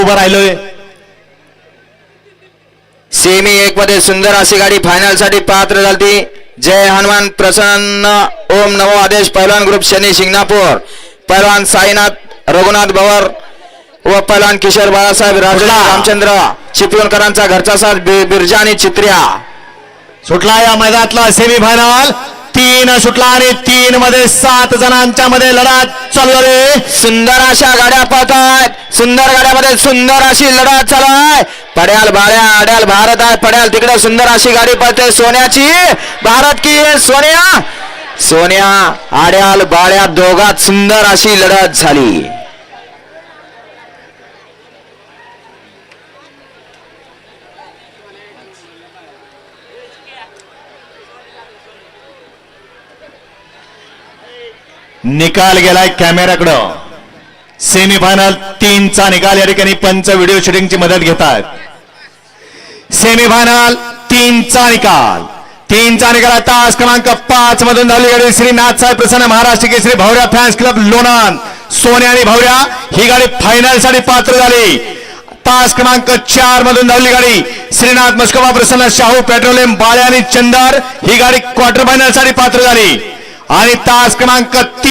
उभं राहिलोय. सेमी एक मध्ये सुंदर अशी गाडी फायनलसाठी पात्र झाली जय हनुमान प्रसन्न. ओम नमो आदेश. पैलवान ग्रुप शनी शिंगणापूर. पैलवान साईनाथ रघुनाथ भवर व पैलवान किशोर बाळासाहेब राजे रामचंद्र चिपळूणकरांचा घरचा साथ बिरजा आणि चित्र्या. सुटला या मैदानातला सेमी फायनल तीन सुटला आणि तीन मध्ये सात जणांच्या मध्ये लढत चालू सुंदर अशा गाड्या पळत आहेत सुंदर गाड्यामध्ये सुंदर अशी लढत चालू आहे. पड्याल भाड्या आड्याल भारत आहे. पड्याल तिकडे सुंदर अशी गाडी पळते. सोन्याची. भारत की सोन्या? सोन्या आड्याल बाळ्या दोघात सुंदर अशी लढत झाली. निकाल गेलाय कॅमेऱ्याकडं. सेमीफायनल तीनचा निकाल या ठिकाणी पंच व्हिडिओ शूटिंगची मदत घेतात. सेमीफायनल तीनचा निकाल. तीनचा निकाल तास क्रमांक पाच मधून झाली गाडी श्रीनाथ साहेब प्रसन्न महाराष्ट्र केसरी भावऱ्या फॅन्स क्लब लोणान. सोने आणि भावऱ्या ही गाडी फायनलसाठी पात्र झाली. तास क्रमांक चार मधून धावली गाडी श्रीनाथ मस्कोबा प्रसन्न शाहू पेट्रोलियम बाळे आणि चंदर ही गाडी क्वार्टर फायनलसाठी पात्र झाली. आणि तास क्रमांक